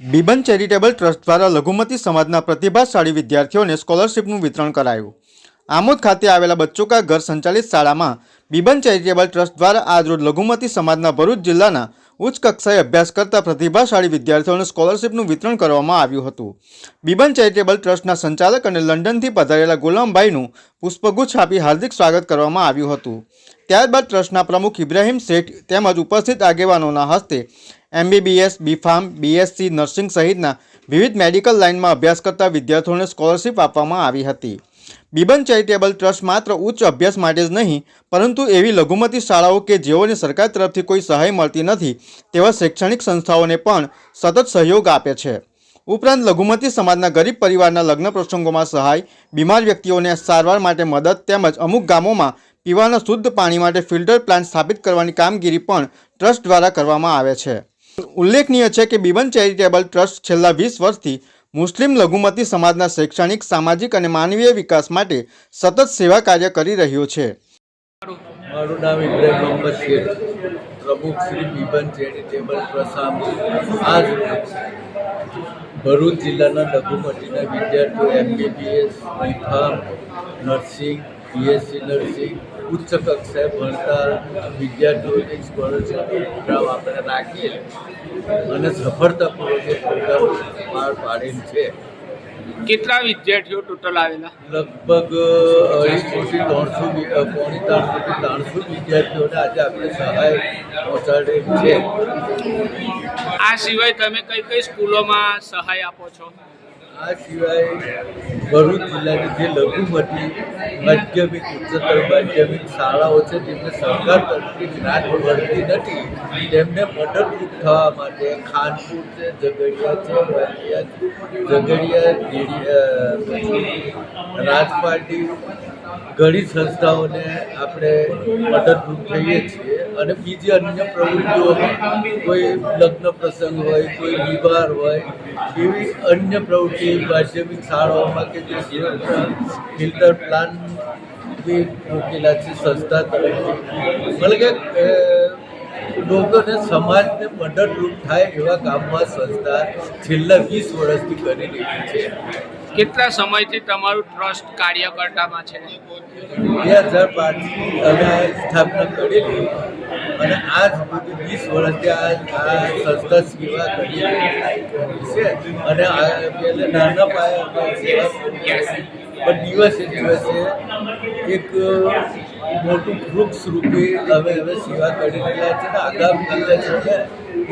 બીબન charitable trust દ્વારા લઘુમતી સમાજના પ્રતિભાશાળી વિદ્યાર્થીઓને સ્કોલરશીપનું વિતરણ કરાયું. આમોદ ખાતે આવેલા બચ્ચો કા ઘર સંચાલિત શાળામાં બીબન ચેરિટેબલ ટ્રસ્ટ દ્વારા આજરોજ લઘુમતી સમાજના ભરૂચ જિલ્લાના ઉચ્ચ કક્ષાએ અભ્યાસ કરતા પ્રતિભાશાળી વિદ્યાર્થીઓને સ્કોલરશીપનું વિતરણ કરવામાં આવ્યું હતું. બીબન ચેરિટેબલ ટ્રસ્ટના સંચાલક અને લંડનથી પધારેલા ગુલામભાઈનું પુષ્પગુચ્છ આપી હાર્દિક સ્વાગત કરવામાં આવ્યું હતું. ત્યારબાદ ટ્રસ્ટના પ્રમુખ ઇબ્રાહિમ શેઠ તેમજ ઉપસ્થિત આગેવાનોના હસ્તે એમબીબીએસ બીફાર્મ બીએસસી, નર્સિંગ સહિતના વિવિધ મેડિકલ લાઇનમાં અભ્યાસ કરતા વિદ્યાર્થીઓને સ્કોલરશીપ આપવામાં આવી હતી. બીબન ચેરિટેબલ ટ્રસ્ટ માત્ર ઉચ્ચ અભ્યાસ માટે જ નહીં, પરંતુ એવી લઘુમતી શાળાઓ કે જેઓને સરકાર તરફથી કોઈ સહાય મળતી નથી, તેવા શૈક્ષણિક સંસ્થાઓને પણ સતત સહયોગ આપે છે. ઉપરાંત લઘુમતી સમાજના ગરીબ પરિવારના લગ્ન પ્રસંગોમાં સહાય, બીમાર વ્યક્તિઓને સારવાર માટે મદદ તેમજ અમુક ગામોમાં પીવાના શુદ્ધ પાણી માટે ફિલ્ટર પ્લાન્ટ સ્થાપિત કરવાની કામગીરી પણ ટ્રસ્ટ દ્વારા કરવામાં આવે છે. ઉલ્લેખનીય છે કે બીબન ચેરિટેબલ ટ્રસ્ટ છેલ્લા વીસ વર્ષથી મુસ્લિમ લઘુમતી સમાજના શૈક્ષણિક, સામાજિક અને માનવીય વિકાસ માટે સતત સેવા કાર્ય કરી રહ્યો છે. મારું નામ ઇબ્રાહિમ મોહમ્મદ શેખ, પ્રમુખ શ્રી બીબન ચેરિટેબલ પ્રસામ આજ ભરૂચ જિલ્લાના લઘુમતીના વિદ્યાર્થીઓ, MBBS B Pharm nursing BSc nursing ઉચ્ચ કક્ષાએ ભણતા વિદ્યાર્થીઓની સ્કોલરશીપ પ્રોગ્રામ આપણે રાખીએ. અને સફળતાપૂર્વક એ પ્રોગ્રામ પાર પાડેલ છે. કેટલા વિદ્યાર્થીઓ ટોટલ આવેલા? લગભગ અઢીસોથી ત્રણસો પોણી ત્રણસોથી ત્રણસો વિદ્યાર્થીઓને આજે આપણે સહાય પહોંચાડેલ છે. આ સિવાય તમે કઈ કઈ સ્કૂલોમાં સહાય આપો છો? આ સિવાય ભરૂચ જિલ્લાની જે લઘુમતી માધ્યમિક, ઉચ્ચતર માધ્યમિક શાળાઓ છે તેમને સરકાર તરફથી જ્ઞાન મળતી નથી, તેમને મદદરૂપ થવા માટે ખાનપુર છે, ઝઘડિયા છે વાલિયા ઝઘડિયા રાજપાટી ઘણી સંસ્થાઓને આપણે મદદરૂપ થઈએ છીએ. અને બીજી અન્ય પ્રવૃત્તિઓમાં કોઈ લગ્ન પ્રસંગ હોય કોઈ વિવાહ હોય એવી અન્ય પ્રવૃત્તિ માધ્યમિક શાળાઓમાં કે જે ફિલ્ટર પ્લાન બી મૂકેલા છે સંસ્થા તરફથી. મતલબ કે લોકોને સમાજને મદદરૂપ થાય એવા કામમાં સંસ્થા છેલ્લા વીસ વર્ષથી કરી રહી છે. કેટલા સમયથી તમારું ટ્રસ્ટ કાર્યકર્તામાં છે? બે હજાર પાંચથી અમે સ્થાપના કરેલી. અને આ વીસ વર્ષથી આ સંસ્થા સેવા કરી છે. અને આ નાના પાયા પણ દિવસે દિવસે એક મોટું વૃક્ષ રૂપે અમે હવે સેવા કરી રહ્યા છે ને આગામી દિવસે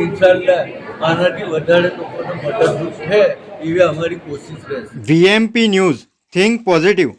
ઇન્શાલ્લાહ આનાથી વધારે લોકોને મદદરૂપ છે એવી અમારી કોશિશ રહેશે. VMP news, think positive.